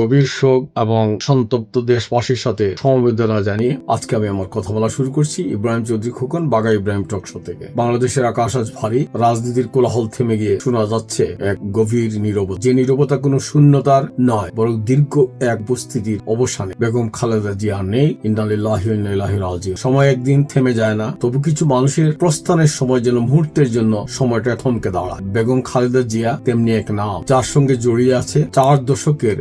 গভীর শোক এবং সন্তপ্ত দেশবাসীর সাথে সমবেদনা জানিয়ে আজকে আমি আমার কথা বলা শুরু করছি ইব্রাহিম চৌধুরী খোকন বাগা ইব্রাহিম টকশো থেকে। বাংলাদেশের আকাশ আজ ভারী, রাজনীতির কোলাহল থেমে গিয়ে শোনা যাচ্ছে এক গভীর নীরবতা। যে নীরবতা কোনো শূন্যতার নয়, বরং দীর্ঘ এক উপস্থিতির অবসানে। বেগম খালেদা জিয়া নেই ইন্দালিল্লাহি ইন্না সময় একদিন থেমে যায় না, তবু কিছু মানুষের প্রস্থানের সময় যেন মুহূর্তের জন্য সময়টা থমকে দাঁড়ায়। বেগম খালেদা জিয়া তেমনি এক নাম, যার সঙ্গে জড়িয়ে আছে চার দশকের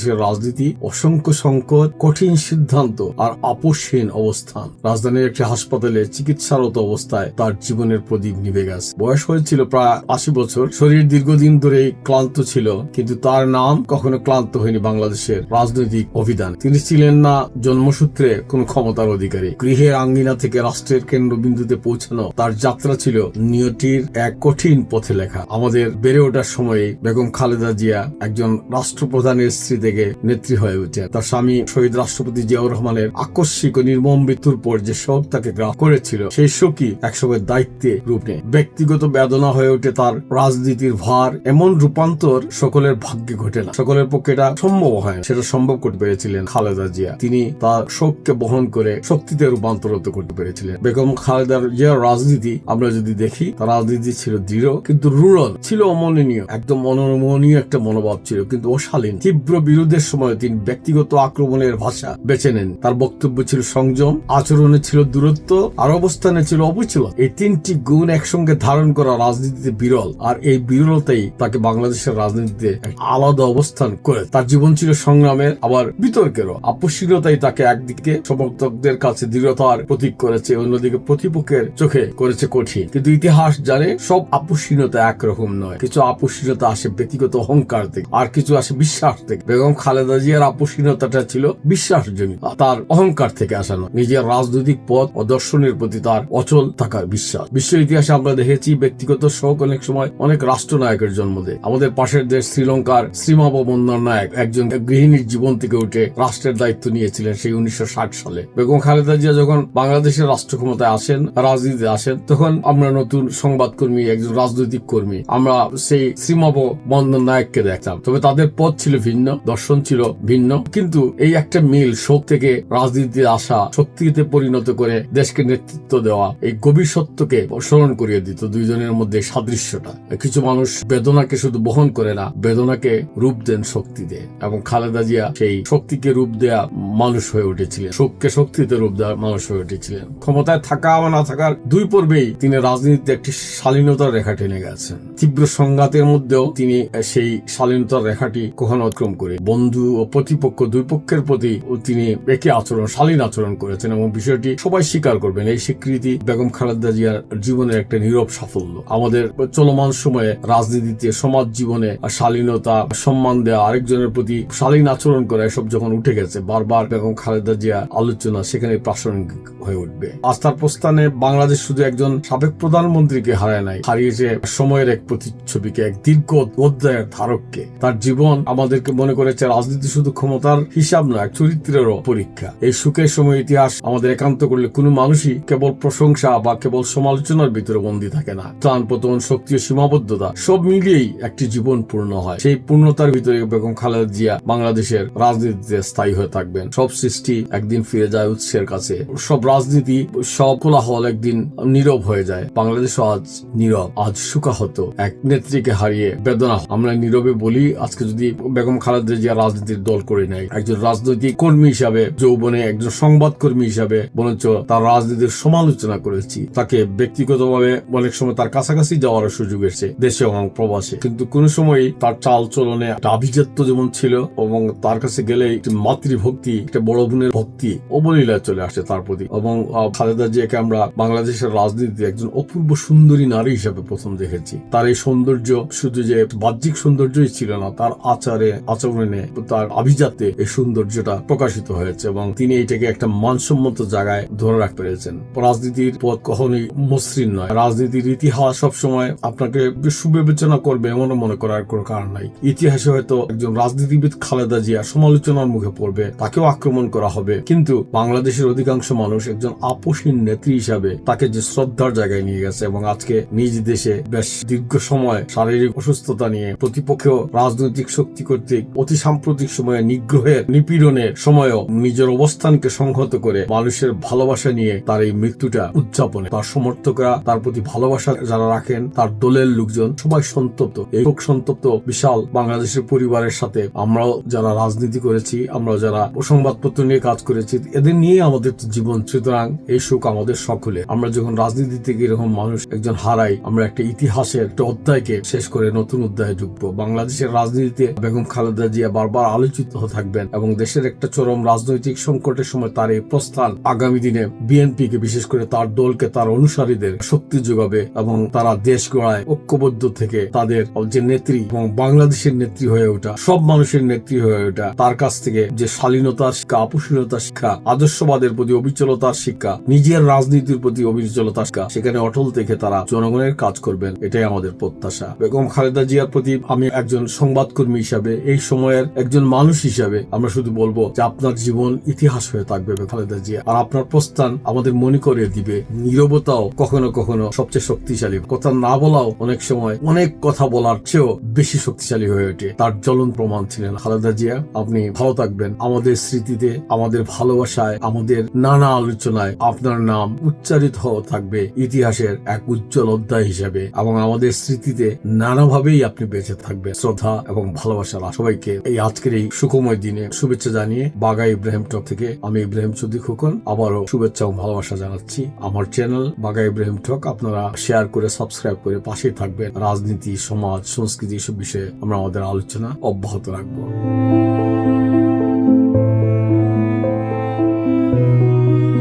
বাংলাদেশের রাজনীতি অসংখ্য সংকট, কঠিন সিদ্ধান্ত আর আপোষহীন অবস্থান। রাজধানীর একটি হাসপাতালে চিকিৎসারত অবস্থায় তার জীবনের প্রদীপ নিভে গেছে। বয়স হয়েছিল প্রায় আশি বছর। শরীর দীর্ঘদিন ধরেই ক্লান্ত ছিল, কিন্তু তার নাম কখনো ক্লান্ত হয়নি বাংলাদেশের রাজনৈতিক অভিধান। তিনি ছিলেন না জন্মসূত্রে কোন ক্ষমতার অধিকারী। গৃহের আঙ্গিনা থেকে রাষ্ট্রের কেন্দ্রবিন্দুতে পৌঁছানো তার যাত্রা ছিল নিয়তির এক কঠিন পথে লেখা। আমাদের বেড়ে ওঠার সময়ে বেগম খালেদা জিয়া একজন রাষ্ট্রপ্রধানের স্ত্রী থেকে নেত্রী হয়ে ওঠে। তার স্বামী শহীদ রাষ্ট্রপতি জিয়াউর রহমানের আকস্মিক ও নির্মম মৃত্যুর পর যে শোক তাকে গ্রাস করেছিল, সেই শোকই একসময় দায়িত্বে রূপ নেয়। ব্যক্তিগত বেদনা হয়ে ওঠে তার রাজনীতির ভার। এমন রূপান্তর সকলের ভাগ্যে ঘটে না। সকলের পক্ষে এটা সম্ভব হয় সেটা সম্ভব করতে পেরেছিলেন খালেদা জিয়া। তিনি তার শোককে বহন করে শক্তিতে রূপান্তরিত করতে পেরেছিলেন। বেগম খালেদার জিয়ার রাজনীতি আমরা যদি দেখি, তার রাজনীতি ছিল দৃঢ় কিন্তু রুড়ল, ছিল অমননীয়। একদম অনমনীয় একটা মনোভাব ছিল কিন্তু অশালীন, তীব্র বিরোধের সময় তিনি ব্যক্তিগত আক্রমণের ভাষা বেছে নেন। তার বক্তব্য ছিল সংযম, আচরণে ছিল দূরত্ব, আর অবস্থানে ছিল অবিচল এই তিনটি গুণ একসঙ্গে ধারণ করা রাজনীতিতে বিরল, আর এই বিরলতাই তাকে বাংলাদেশের রাজনীতিতে আলাদা অবস্থান করে। তার জীবন ছিল সংগ্রামের, আবার বিতর্কেরও। আপসীনতাই তাকে একদিকে সমর্থকদের কাছে দৃঢ়তার প্রতীক করেছে, অন্যদিকে প্রতিপক্ষের চোখে করেছে কঠিন। কিন্তু ইতিহাস জানে, সব আপসীনতা একরকম নয়। কিছু আপসীনতা আসে ব্যক্তিগত অহংকার থেকে, আর কিছু আসে বিশ্বাস থেকে। বেগম খালেদা জিয়ার আপসীনতাটা ছিল বিশ্বাসজনিত। তার অহংকার থেকে আসানো, নিজের রাজনৈতিক পথ ও দর্শনের প্রতি তার অচল থাকার বিশ্বাস। বিশ্ব ইতিহাসে আমরা দেখেছি ব্যক্তিগত শোক অনেক সময় অনেক রাষ্ট্রনায়কের জন্ম দেয়। আমাদের পাশের দেশ শ্রীলঙ্কার শ্রীমাব বন্দর নায়ক একজন গৃহিণীর জীবন থেকে উঠে রাষ্ট্রের দায়িত্ব নিয়েছিলেন সেই উনিশশো ষাট সালে। বেগম খালেদা জিয়া যখন বাংলাদেশের রাষ্ট্র ক্ষমতায় আসেন, রাজনীতিতে আসেন, তখন আমরা নতুন সংবাদকর্মী, একজন রাজনৈতিক কর্মী, আমরা সেই শ্রীমাব বন্দর নায়ককে দেখতাম। তবে তাদের পথ ছিল ভিন্ন দর্শন ছিল ভিন্ন। কিন্তু এই একটা মিল শোক থেকে রাজনীতিতে আসা শক্তিতে পরিণত করে দেশকে নেতৃত্ব দেওয়া এই গভীর সত্যকে স্মরণ করিয়ে দিত দুইজনের মধ্যে সাদৃশ্যটা। কিছু মানুষ বেদনাকে শুধু বহন করে না, বেদনাকে রূপ দেন শক্তিতে এবং খালেদা জিয়া সেই শক্তিকে রূপ দেয়া মানুষ হয়ে উঠেছিলেন। শোককে শক্তিতে রূপ দেওয়া মানুষ হয়ে উঠেছিলেন। ক্ষমতায় থাকা বা না থাকার দুই পর্বেই তিনি রাজনীতিতে একটি শালীনতার রেখা টেনে গেছেন। তীব্র সংঘাতের মধ্যেও তিনি সেই শালীনতার রেখাটি কখনো অতিক্রম করে বন্ধু ও প্রতিপক্ষ দুই পক্ষের প্রতি তিনি একই আচরণ, শালীন আচরণ করেছেন এবং বিষয়টি সবাই স্বীকার করবেন। এই স্বীকৃতি বেগম খালেদা জিয়ার জীবনের একটা নীরব সাফল্য। আমাদের চলমান সময়ে রাজনীতিতে, সমাজ জীবনে শালীনতা, সম্মান দেওয়া আরেকজনের প্রতি শালীন আচরণ করা, এসব যখন উঠে গেছে, বারবার বেগম খালেদা জিয়া আলোচনা সেখানে প্রাসঙ্গিক হয়ে উঠবে। আস্থার প্রস্থানে বাংলাদেশ শুধু একজন সাবেক প্রধানমন্ত্রীকে হারায় নাই, হারিয়েছে সময়ের এক প্রতিচ্ছবিকে, এক দীর্ঘ অধ্যায়ের ধারককে। তার জীবন আমাদেরকে মনে করেছে রাজনীতি শুধু ক্ষমতার হিসাব এক চরিত্রেরও পরীক্ষা। এই সুখের সময় ইতিহাস আমাদের একান্ত করলে কোনো মানুষই কেবল প্রশংসা বা কেবল সমালোচনার ভিতরে বন্দী থাকে না। ত্রাণ পতন শক্তি ও সীমাবদ্ধতা সব মিলিয়েই একটি জীবন পূর্ণ হয়। সেই পূর্ণতার ভিতরে বেগম খালেদা জিয়া বাংলাদেশের রাজনীতিতে স্থায়ী হয়ে থাকবেন। সব সৃষ্টি একদিন ফিরে যায় উৎসের কাছে। সব রাজনীতি, সব কোলাহল একদিন নীরব হয়ে যায়। বাংলাদেশ আজ নীরব, আজ সুখাহত এক নেত্রীকে হারিয়ে বেদনা, আমরা নীরবে বলি, আজকে যদি বেগম খালেদা জিয়া রাজনীতির দল করে নেয় একজন রাজনৈতিক কর্মী হিসাবে, যৌবনে একজন সংবাদ কর্মী হিসাবে, বরঞ্চ তার রাজনীতির সমালোচনা করেছি। তাকে ব্যক্তিগতভাবে অনেক সময় তার কাছাকাছি যাওয়ার সুযোগ এসেছে, দেশে এবং প্রবাসে। কিন্তু কোন সময় তার চাল চলনে আভিজাত্য যেমন ছিল, এবং তার কাছে গেলে একটি মাতৃভক্তি, একটা বড় বোনের ভক্তি অবলীলায় চলে আসে তার প্রতি। এবং খালেদা জিয়াকে আমরা বাংলাদেশের রাজনীতিতে একজন অপূর্ব সুন্দরী নারী হিসাবে প্রথম দেখেছি। তার এই সৌন্দর্য শুধু যে বাহ্যিক সৌন্দর্যই ছিল না, তার আচারে, আচরণে তার আভিজাতে এই সৌন্দর্যটা প্রকাশিত হয়েছে এবং তিনি এটাকে একটা মানসম্মত জায়গায় ধরে রাখতে পেরেছেন। রাজনীতির পথ কখনোই মসৃণ নয়। রাজনীতির ইতিহাস সবসময় আপনাকে সুবিবেচনা করবে এমনও মনে করার কোনো কারণ নাই। ইতিহাসে হয়তো একজন রাজনীতিবিদ খালেদা জিয়া সমালোচনার মুখে পড়বে, তাকেও আক্রমণ করা হবে। কিন্তু বাংলাদেশের অধিকাংশ মানুষ একজন আপসীন নেত্রী হিসাবে তাকে যে শ্রদ্ধার জায়গায় নিয়ে গেছে এবং আজকে নিজ দেশে বেশ দীর্ঘ সময় শারীরিক অসুস্থতা নিয়ে প্রতিপক্ষেও রাজনৈতিক শক্তি কর্তৃক অতি সাম্প্রতিক সময়ে নিগ্রহের নিপীড়নের সময়ও নিজের অবস্থানকে সংহত করে মানুষের ভালোবাসা নিয়ে তার এই মৃত্যুটা উদযাপনে। তার সমর্থকরা তার প্রতি ভালোবাসা যারা রাখেন, তার দলের লোকজন সবাই সন্তপ্ত। এই শোক সন্তপ্ত বিশাল বাংলাদেশের পরিবারের সাথে। আমরাও যারা রাজনীতি করেছি আমরা যারা সংবাদপত্র নিয়ে কাজ করেছি, এদের নিয়ে আমাদের জীবন। সুতরাং এই শোক আমাদের সকলে আমরা যখন রাজনীতি থেকে এরকম মানুষ একজন হারাই, আমরা একটা ইতিহাসের একটা অধ্যায়কে শেষ করে নতুন অধ্যায়ে ঢুকবো। বাংলাদেশের রাজনীতিতে বেগম খালেদা জিয়া বারবার আলোচিত থাকবেন এবং দেশের একটা চরম রাজনৈতিক সংকটের সময় তার এই প্রস্থান আগামী দিনে বিএনপি কে বিশেষ করে তার দলকে, তার অনুসারীদের শক্তি যোগাবে এবং তারা দেশ গড়ায় ঐক্যবদ্ধ থেকে তাদের যে নেত্রী এবং বাংলাদেশের নেত্রী হয়ে ওঠা, সব মানুষের নেত্রী হয়ে ওঠা, তার কাছ থেকে যে শালীনতার শিক্ষা আপুশীলতার শিক্ষা, আদর্শবাদের প্রতি অবিচলতার শিক্ষা, নিজের রাজনীতির প্রতি অবিচলতার শিক্ষা, সেখানে অটল থেকে তারা জনগণের কাজ করবেন, এটাই আমাদের প্রত্যাশা। বেগম খালেদা জিয়ার প্রতি আমি একজন সংবাদকর্মী হিসাবে এই সময়ের একজন মানুষ হিসাবে আমরা শুধু বলব যে আপনার জীবন ইতিহাস হয়ে থাকবে খালেদা জিয়া। আর আপনার প্রস্থান আমাদের মনে করে দিবে নীরবতাও কখনো কখনো সবচেয়ে শক্তিশালী। কথা না বলাও অনেক সময় অনেক কথা বলার চেয়েও বেশি শক্তিশালী হয়ে ওঠে। তার জ্বলন প্রমাণ ছিলেন খালেদা জিয়া। আপনি ভালো থাকবেন। আমাদের স্মৃতিতে, আমাদের ভালোবাসায়, আমাদের নানা আলোচনায় আপনার নাম উচ্চারিত থাকবে ইতিহাসের এক উজ্জ্বল অধ্যায় হিসেবে। এবং আমাদের স্মৃতিতে নানাভাবেই আপনি বেঁচে থাকবেন। শ্রদ্ধা এবং ভালোবাসার সবাইকে এই আজকের এই সুখময় দিনে শুভেচ্ছা জানিয়ে বাগা ইব্রাহিম টক থেকে আমি ইব্রাহিম চৌধুরী খোকন। আবারও শুভেচ্ছা এবং ভালোবাসা জানাচ্ছি আমার চ্যানেল বাগা ইব্রাহিম টক। আপনারা শেয়ার করে, সাবস্ক্রাইব করে পাশেই থাকবেন। রাজনীতি, সমাজ, সংস্কৃতি, এসব বিষয়ে আমরা আমাদের আলোচনা অব্যাহত রাখব।